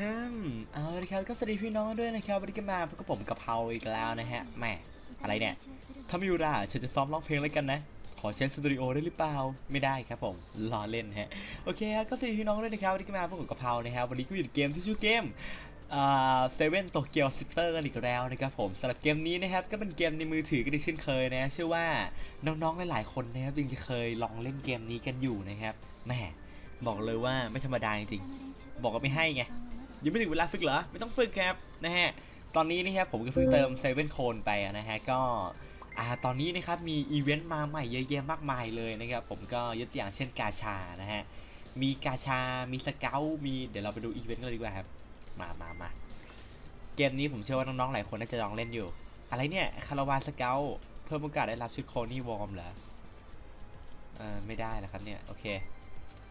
ฮึมเอาละครับก็สวัสดีพี่น้องด้วยนะครับวันนี้ก็มาพบกับผมกะเพราอีกแล้วนะฮะแหมอะไรเนี่ยถ้าไม่อยู่ด่าฉันจะซ้อมร้องเพลงแล้วกันนะ ขอใช้สตูดิโอได้หรือเปล่าไม่ได้ครับผมล้อเล่นฮะโอเคครับก็สวัสดีพี่น้องด้วยนะครับวันนี้ก็มาพบกับกะเพรานะครับวันนี้ก็อยู่ในเกมที่ชื่อเกมอ่าเซเว่นโตเกียวซิสเตอร์กันอีกแล้วนะครับผมสำหรับเกมนี้นะครับก็เป็นเกมในมือถือกันอีกเช่นเคยนะเชื่อว่าน้องๆหลายๆคนนะครับยังจะเคยลองเล่นเกมนี้กันอยู่นะครับแหมบอกเลยว่าไม่ธรรมดาจริงๆบอกว่าไม่ให้ไง ยังไม่ถึงเวลาฝึกเหรอ ไม่ต้องฝึกครับนะฮะ ตอนนี้นะครับผมก็เพิ่งเติมเซเว่นโคนไปนะฮะ ก็อ่าตอนนี้นะครับมีอีเวนต์มาใหม่เยอะแยะมากมายเลยนะครับผมก็ยกตัวอย่างเช่นกาชานะฮะ มีกาชา มีสเกลมีเดี๋ยวเราไปดูอีเวนต์กันดีกว่าครับ มามามาเกมนี้ผมเชื่อว่าน้องๆหลายคนน่าจะลองเล่นอยู่ อะไรเนี่ยคาราวานสเกลเพิ่มโอกาสได้รับชุดโคนี่วอร์มเหรอเออไม่ได้แล้วครับเนี่ยโอเค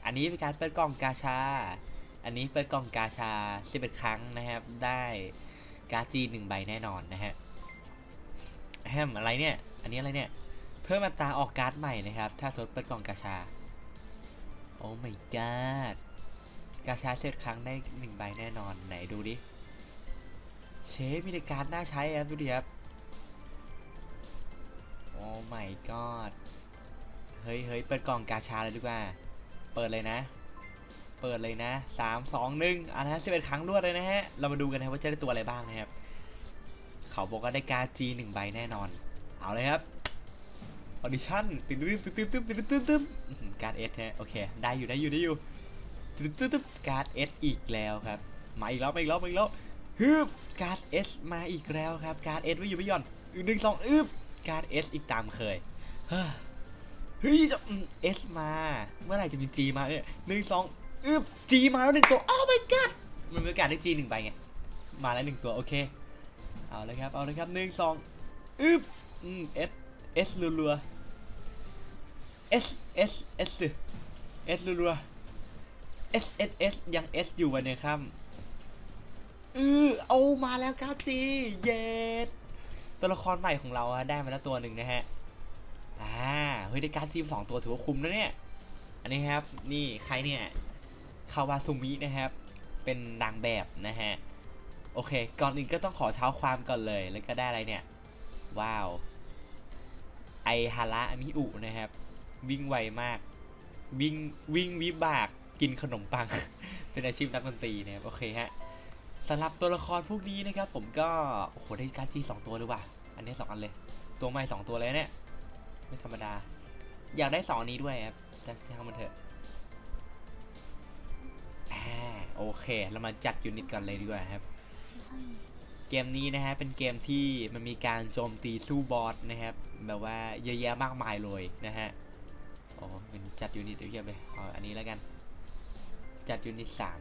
อันนี้เป็นการเปิดกล่องกาชา อันนี้เปิดกล่องกาชา 11 ครั้งนะครับ ได้กาจีหนึ่งใบแน่นอนนะฮะแฮมอะไรเนี่ย อันนี้อะไรเนี่ย เพิ่มอัตราออกการ์ดใหม่นะครับ ถ้าสมมติเปิดกล่องกาชา โอ้ my god กาชาเสร็จครั้งได้หนึ่งใบแน่นอนไหนดูดิ เชฟมีแต่การ์ดน่าใช้ครับดูดิครับ โอ้ my god เฮ้ยเฮ้ยเปิดกล่องกาชาเลยดีกว่า เปิดเลยนะ เปิดเลยนะสามสองหนึ่งอะนะสิเอ็ดครั้งรวดเลยนะฮะ เรามาดูกันนะว่าจะได้ตัวอะไรบ้างนะครับ เขาบอกว่าได้การจีหนึ่งใบแน่นอน เอาเลยครับออดิชั่นตึ๊บตึ๊บตึ๊บตึ๊บตึ๊บตึ๊บการเอสฮะโอเค ได้อยู่ได้อยู่ได้อยู่ตึ๊บตึ๊บตึ๊บการเอสอีกแล้วครับ มาอีกแล้วมาอีกแล้วมาอีกแล้วฮึบการเอสมาอีกแล้วครับ การเอสไม่อยู่ไม่หย่อนอีกหนึ่งสองอึบการเอสอีกตามเคยเฮ้ยจะเอสมา เมื่อไหร่จะมีจีมาเนี่ยหนึ่งสอง อึบจีมาแล้วหนึ่งตัว โอ้ my god มันมีโอกาสได้จีหนึ่งใบไง มาแล้วหนึ่งตัว โอเค เอาเลยครับ เอาเลยครับหนึ่งสองอึบอืม S S รัวๆ S S S S รัวๆ S S S ยัง S อยู่วันเนี่ยครับอือเอามาแล้วครับจีเย็ดตัวละครใหม่ของเราได้มาแล้วตัวหนึ่งนะฮะอ่าเฮ้ยได้การดจีมสองตัวถือว่าคุ้มนะเนี่ย อันนี้ครับ นี่ใครเนี่ย คาวาซุมินะครับ เป็นนางแบบนะฮะ โอเค ก่อนอื่นก็ต้องขอเท้าความก่อนเลย แล้วก็ได้อะไรเนี่ย ว้าว ไอฮาระมิอุนะครับ วิ่งไวมาก วิ่งวิ่งวิบากกินขนมปัง เป็นอาชีพนักดนตรีนะครับ โอเคฮะสำหรับตัวละครพวกนี้นะครับ ผมก็ โอ้โห ได้การ์ดจีสองตัวเลยว่ะ อันนี้สองอันเลย ตัวใหม่สองตัวเลยเนี่ย ไม่ธรรมดา อยากได้สองนี้ด้วยครับจะช่างมันเถอะ โอเค เรามาจัดยูนิตก่อนเลยดีกว่าครับ เกมนี้นะฮะ เป็นเกมที่มันมีการโจมตีสู้บอสนะครับ แบบว่าเยอะแยะมากมายเลยนะฮะอ๋อเป็นจัดยูนิตเยอะๆเลยเอาอันนี้แล้วกัน จัดยูนิตสาม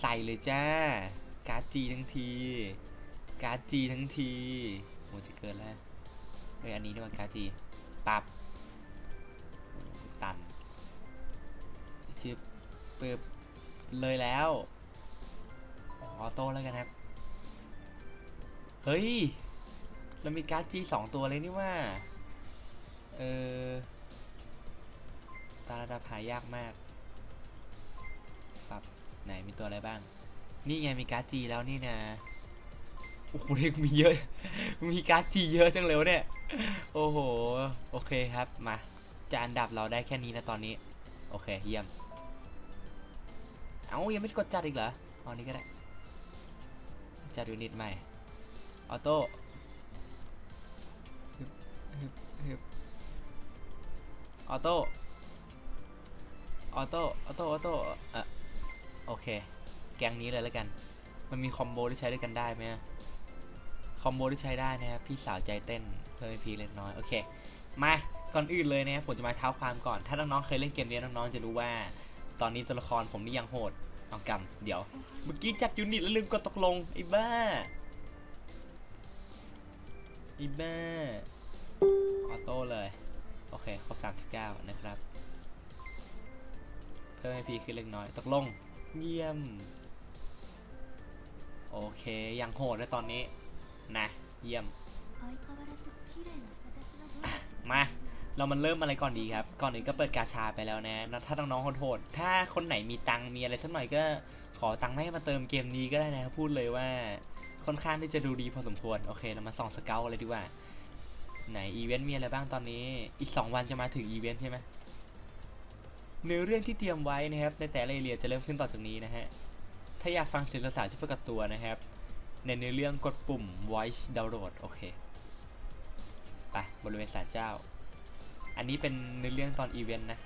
ใส่เลยจ้า การ์ดจีทั้งที การ์ดจีทั้งทีโหจะเกินแล้วเอ้ยอันนี้ด้วยการ์ดจีปรับตันชิบปึ๊บ เลยแล้วออโต้แล้วกันครับ เฮ้ย เรามีการ์ดจีสองตัวเลยนี่ว่า เออตารดาหายากมากปรับไหนมีตัวอะไรบ้าง นี่ไงมีการ์ดจีแล้วนี่นะโอ้โหเด็กมีเยอะ มีการ์ดจีเยอะจังเลยวเนี่ย โอ้โห โอเคครับ มาจะอันดับเราได้แค่นี้นะตอนนี้ โอเค เยี่ยม เอ้ายังไม่กดจัดอีกเหรอเอานี้ก็ได้ จัดยูนิตใหม่ ออโต้ออโต้ ออโต้ ออโต้ ออโต้อะโอเค แกงนี้เลยแล้วกัน มันมีคอมโบที่ใช้ด้วยกันได้ไหมคอมโบที่ใช้ได้นะครับ พี่สาวใจเต้นเพิ่มพีเล็กน้อย โอเค มา ก่อนอื่นเลยนะครับผมจะมาเท้าความก่อน ถ้าน้องๆเคยเล่นเกมนี้น้องๆจะรู้ว่า ตอนนี้ตัวละครผมนี่ยังโหด เอากำเดี๋ยว เมื่อกี้จัดยูนิตแล้วลืมกดตกลงไอ้บ้าไอ้บ้า ออโต้เลย โอเคครบ39นะครับ เพิ่มให้พีขึ้นเล็กน้อย ตกลง เยี่ยม โอเค ยังโหดนะตอนนี้ นะ เยี่ยม เรามันเริ่มอะไรก่อนดีครับ ก่อนอื่นก็เปิดกาชาไปแล้วนะ ถ้าน้องๆโหดถ้าคนไหนมีตังค์มีอะไรสักหน่อยก็ขอตังค์ให้มาเติมเกมนี้ก็ได้นะครับพูดเลยว่าค่อนข้างที่จะดูดีพอสมควร โอเค เรามาส่องสเกลเลยดีกว่า ไหนอีเวนต์มีอะไรบ้างตอนนี้ อีก 2 วันจะมาถึงอีเวนต์ใช่ไหมเนื้อเรื่องที่เตรียมไว้นะครับ ในแต่ละเอเรียจะเริ่มขึ้นต่อจากนี้นะฮะ ถ้าอยากฟังเสียงภาษาที่ประกอบตัวนะครับ ในเนื้อเรื่องกดปุ่ม voice download โอเค ไปบริเวณศาลเจ้า อันนี้เป็นเนื้อเรื่องตอนอีเวนต์นะ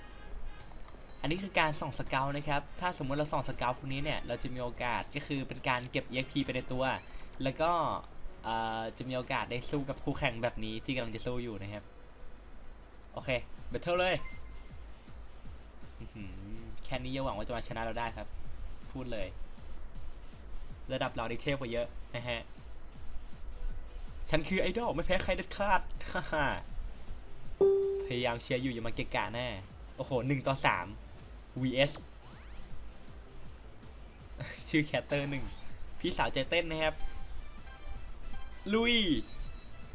อันนี้คือการส่องสเกลนะครับ ถ้าสมมติเราส่องสเกลพวกนี้เนี่ย เราจะมีโอกาสก็คือเป็นการเก็บ EXP ไปในตัว แล้วก็จะมีโอกาสได้สู้กับคู่แข่งแบบนี้ที่กำลังจะสู้อยู่นะครับ โอเคเบทเทิลเลย แค่นี้ย่าหวังว่าจะมาชนะเราได้ครับ พูดเลย ระดับเราได้เทพกว่าเยอะนะฮะ ฉันคือไอดอลไม่แพ้ใครเด็ดขาดฮ่าฮ่า ยายามเชียร์อยู่อย่ามาเกะกะแน่โอ้โหหนึ่งต่อสาม vs ชื่อแคตเตอร์หนึ่งพี่สาวใจเต้นนะครับ ลุย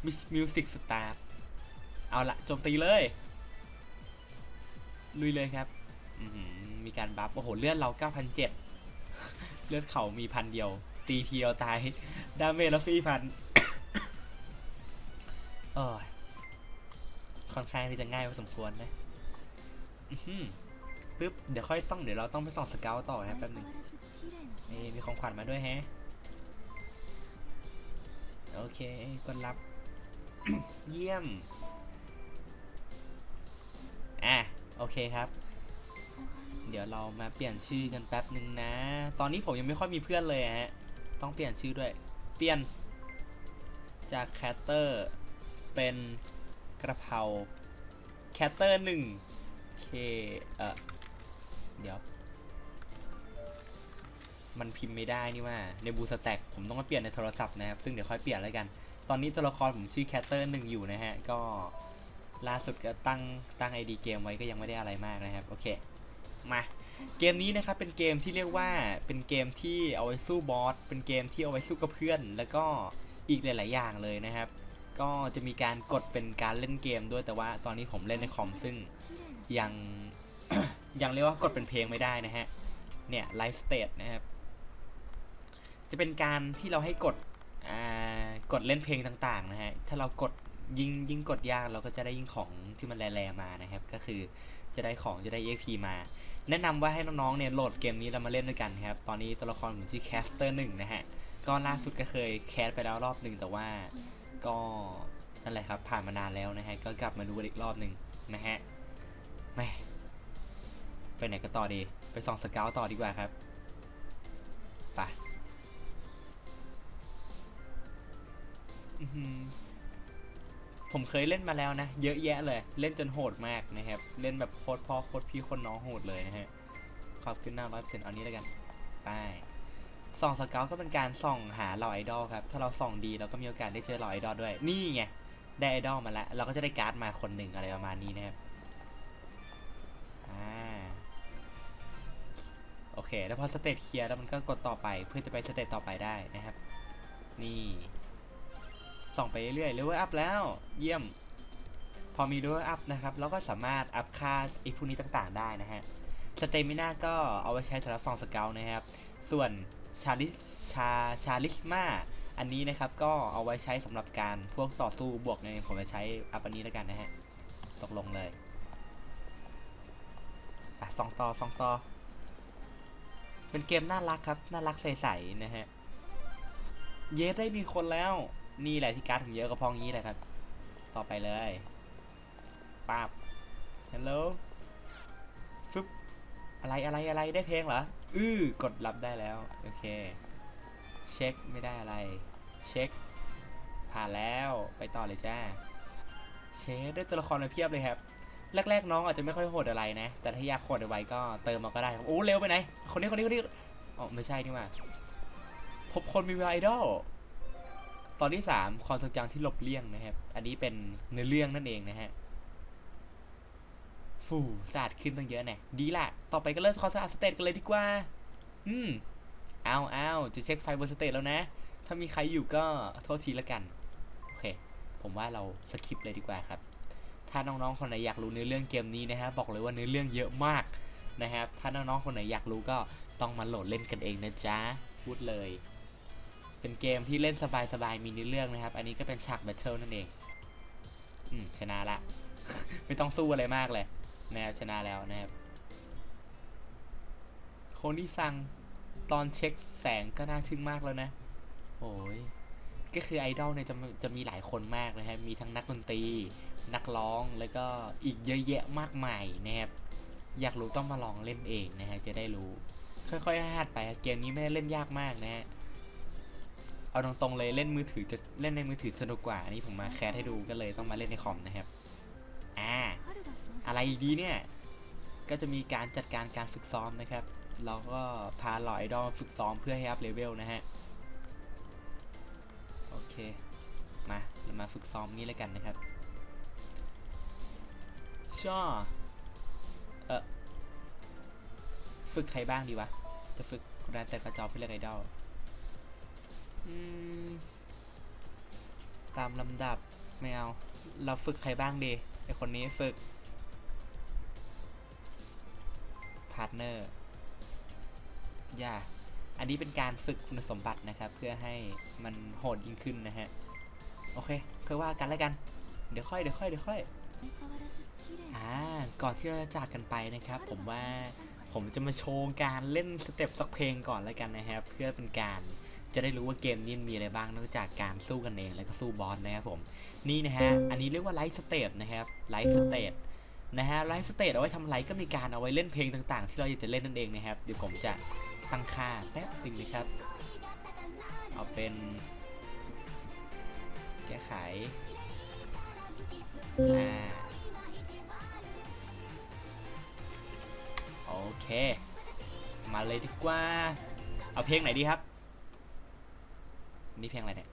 มิมิวสิกสตาร์เอาละโจมตีเลย ลุยเลยครับมีการบัฟโอ้โห เลือดเรา 9,007 เลือดเขามีพันเดียว ตีเดียวตาย ดาเมจเราสี่พันโอ้ย ค่อนข้างที่จะง่ายพอสมควรนะอื้อหือปึ๊บ เดี๋ยวค่อยต้องเดี๋ยวเราต้องไปส่องสเกลต่อครับแป๊บหนึงนี่มีของขวัญมาด้วยแฮะ โอเคกดรับ เยี่ยม อะ โอเคครับ เดี๋ยวเรามาเปลี่ยนชื่อกันแป๊บหนึ่งนะ ตอนนี้ผมยังไม่ค่อยมีเพื่อนเลยฮะ ต้องเปลี่ยนชื่อด้วย เปลี่ยน จากแคตเตอร์เป็น กระเพราแคตเตอร์หนึ่งเคเออเดี๋ยว มันพิมพ์ไม่ได้นี่ว่าในบูสแต็กผมต้องมาเปลี่ยนในโทรศัพท์นะครับ ซึ่งเดี๋ยวค่อยเปลี่ยนแล้วกัน ตอนนี้ตัวละครผมชื่อแคตเตอร์หนึ่งอยู่นะฮะ ก็ล่าสุดก็ตั้งตั้งไอดีเกมไว้ก็ยังไม่ได้อะไรมากนะครับ โอเค มาเกมนี้นะครับเป็นเกมที่เรียกว่าเป็นเกมที่เอาไว้สู้บอสเป็นเกมที่เอาไว้สู้กับเพื่อน แล้วก็อีกหลาย ๆ อย่างเลยนะครับ ก็จะมีการกดเป็นการเล่นเกมด้วยแต่ว่าตอนนี้ผมเล่นในคอมซึ่งยัง ยังเรียกว่ากดเป็นเพลงไม่ได้นะฮะ เนี่ยไลฟ์สเตทนะครับ จะเป็นการที่เราให้กดกดเล่นเพลงต่างๆนะฮะ ถ้าเรากดยิ่งยิ่งกดยากเราก็จะได้ยิ่งของที่มันแรงๆมานะครับ ก็คือจะได้ของจะได้ EXP มา แนะนำว่าให้น้องๆเนี่ยโหลดเกมนี้แล้วมาเล่นด้วยกันครับ ตอนนี้ตัวละครผมชื่อแคสเตอร์หนึ่งนะฮะ ก็ล่าสุดก็เคยแคสไปแล้วรอบหนึ่งแต่ว่า ก็นั่นแหละครับผ่านมานานแล้วนะฮะก็กลับมาดูอีกรอบหนึ่งนะฮะแม่ไปไหนก็ต่อดี ไปส่องสเกลต่อดีกว่าครับไปผมเคยเล่นมาแล้วนะ เยอะแยะเลย เล่นจนโหดมากนะครับ เล่นแบบโคตรพ่อโคตรพี่โคตรน้องโหดเลยนะฮะขอบขึ้นหน้าร้อยเปอร์เซ็นต์เอานี้แล้วกันไป ส่องสเกลก็เป็นการส่องหาเหล่าไอดอลครับ ถ้าเราส่องดีเราก็มีโอกาสได้เจอเหล่าไอดอลด้วย นี่ไง ได้ไอดอลมาแล้ว เราก็จะได้การ์ดมาคนหนึ่งอะไรประมาณนี้นะครับ อ่า โอเค แล้วพอสเตตเคลียร์แล้วมันก็กดต่อไปเพื่อจะไปสเตตต่อไปได้นะครับ นี่ส่องไปเรื่อยๆเลเวลอัพแล้ว เยี่ยม พอมีเลเวลอัพนะครับ เราก็สามารถอัพค่าไอ้พวกนี้ต่างๆ ได้นะฮะ สเตมิน่าก็เอาไว้ใช้สำหรับส่องสเกลนะครับ ส่วน ชาลิชาชาลิสมาอันนี้นะครับก็เอาไว้ใช้สำหรับการพวกต่อสู้บวกในผมจะใช้อัพอันนี้แล้วกันนะฮะ ตกลงเลยอะสองต่อสองต่อ เป็นเกมน่ารักครับ น่ารักใสๆนะฮะ เยสได้มีคนแล้ว นี่แหละที่การ์ดถึงเยอะก็พองนี้แหละครับ ต่อไปเลยป๊าบฮัลโหลฟึบอะไรอะไรอะไรได้เพลงเหรอ อือกดรับได้แล้ว โอเค เช็คไม่ได้อะไร เช็ค ผ่านแล้วไปต่อเลยจ้า เชฟได้ตัวละครมาเพียบเลยครับ แรก ๆ น้องอาจจะไม่ค่อยโหดอะไรนะ แต่ถ้าอยากโหดไวก็เติมมาก็ได้ครับโอ้เร็วไปไหน คนนี้คนนี้คนนี้อ๋อไม่ใช่นี่ว่าพบคนมีวไอดอลตอนที่สามความทรงจำที่หลบเลี่ยงนะครับ อันนี้เป็นเนื้อเรื่องนั่นเองนะฮะ ฟูสะอาดขึ้นตั้งเยอะแน่ดีละต่อไปก็เริ่มความสะอาดสเตตกันเลยดีกว่า อืมเอาเอาจะเช็คไฟบนสเตตแล้วนะ ถ้ามีใครอยู่ก็โทษทีละกัน โอเค ผมว่าเราสคิปเลยดีกว่าครับ ถ้าน้องๆคนไหนอยากรู้เนื้อเรื่องเกมนี้นะฮะบอกเลยว่าเนื้อเรื่องเยอะมากนะครับ ถ้าน้องๆคนไหนอยากรู้ก็ต้องมาโหลดเล่นกันเองนะจ๊ะ พูดเลย เป็นเกมที่เล่นสบายๆ มีเนื้อเรื่องนะครับ อันนี้ก็เป็นฉากแบทเทิลนั่นเอง อืมชนะละ ไม่ต้องสู้อะไรมากเลย นะครับชนะแล้วนะครับโคนี่ซังตอนเช็คแสงก็น่าทึ่งมากแล้วนะโอ้ยก็คือไอดอลเนี่ยจะมีจะมีหลายคนมากนะฮะมีทั้งนักดนตรี นักร้องแล้วก็อีกเยอะแยะมากมายนะครับ อยากรู้ต้องมาลองเล่นเองนะฮะจะได้รู้ ค่อยๆหัดไปเกมนี้ไม่ได้เล่นยากมากนะฮะเอาตรงๆเลยเล่นมือถือจะเล่นในมือถือสนุกกว่านนี้ผมมาแคสให้ดูก็เลยต้องมาเล่นในคอมนะครับ อะไรดีเนี่ย ก็จะมีการจัดการการฝึกซ้อมนะครับ เราก็พาหลอไอดอลมฝึกซ้อมเพื่อให้อัพเลเวลนะฮะ โอเค มาเรามาฝึกซ้อมนี้แล้วกันนะครับช่อเออฝึกใครบ้างดีวะ จะฝึกคุณนันแต่กระจอเพื่อเล่นไอดอลตามลำดับไม่เอา เราฝึกใครบ้างดีไอคนนี้ฝึการ์ทเนอร์อย่าอันนี้เป็นการฝึกคุณสมบัตินะครับ เพื่อให้มันโหดยิ่งขึ้นนะฮะ โอเคเพื่อว่ากันแล้วกัน เดี๋ยวค่อยเดี๋ยวค่อยเดี๋ยวค่อยอ่าก่อนที่เราจะจากกันไปนะครับ ผมว่าผมจะมาโชว์การเล่นสเต็ปสักเพลงก่อนแล้วกันนะครับ เพื่อเป็นการจะได้รู้ว่าเกมนี้มีอะไรบ้างนอกจากการสู้กันเองแล้วก็สู้บอสนะครับผม นี่นะฮะ อันนี้เรียกว่าไลฟ์สเตทนะครับไลฟ์สเตท นะฮะไลฟ์สเตทเอาไว้ทำอะไรก็มีการเอาไว้เล่นเพลงต่างๆ ที่เราอยากจะเล่นนั่นเองนะครับ เดี๋ยวผมจะตั้งค่าแป๊บนึงนะครับ เอาเป็น แก้ไขอ่าโอเค มาเลยดีกว่า เอาเพลงไหนดีครับ นี่เพลงอะไรเนี่ย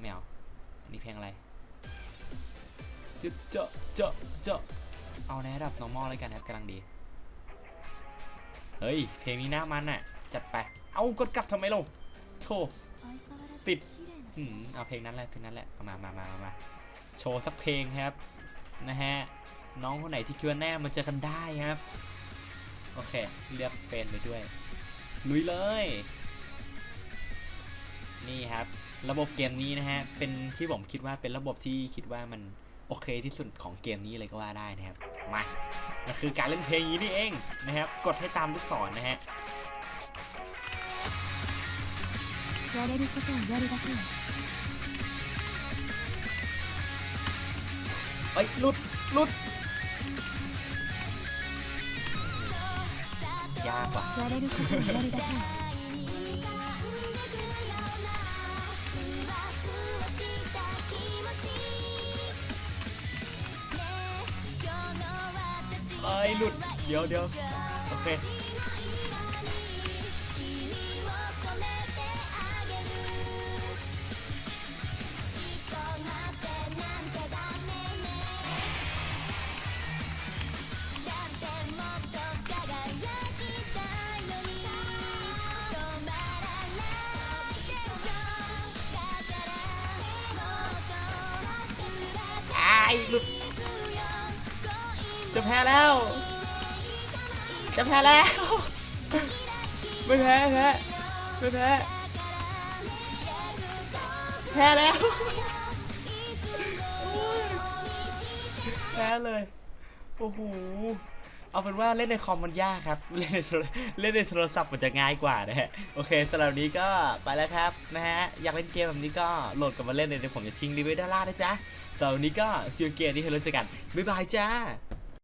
ไม่เอาอันนี้เพลงอะไร เจาะเจาะเจาะเจาะเอาในระดับ normal เลยกันครับกำลังดี เฮ้ย เพลงนี้น่ามันอะ จัดไป เอากดกลับทำไมลงโธ่ติดอืมเอาเพลงนั้นแหละเพลงนั้นแหละมามามามามาโชว์สักเพลงครับ นะฮะ น้องคนไหนที่คิดว่าแน่มาเจอกันได้ครับ โอเค เลือกเฟนไปด้วย ลุยเลย นี่ครับ ระบบเกมนี้นะฮะ เป็นที่ผมคิดว่าเป็นระบบที่คิดว่ามัน โอเคที่สุดของเกมนี้เลยก็ว่าได้นะครับ มาก็คือการเล่นเพลงนี้นี่เองนะครับ กดให้ตามลูกศรนนะฮะไปลุดลุดยากว่ะ ไอ้หลุด เดี๋ยวเดี๋ยวโอเคไอ้หลุด จะแพ้แล้ว จะแพ้แล้ว ไม่แพ้แพ้ไม่แพ้ แพ้แล้ว แพ้เลย โอ้โห เอาเป็นว่าเล่นในคอมมันยากครับ เล่นในโทรเล่นในโทรศัพท์มันจะง่ายกว่านะฮะ โอเคสำหรับนี้ก็ไปแล้วครับนะฮะ อยากเล่นเกมแบบนี้ก็โหลดกลับมาเล่นเลยเดี๋ยวผมจะทิ้งรีวิวด้านล่างนะจ๊ะสำหรับวันนี้ก็ฟิวเกมที่เฮโร่เจอกัน บ๊ายบายจ้า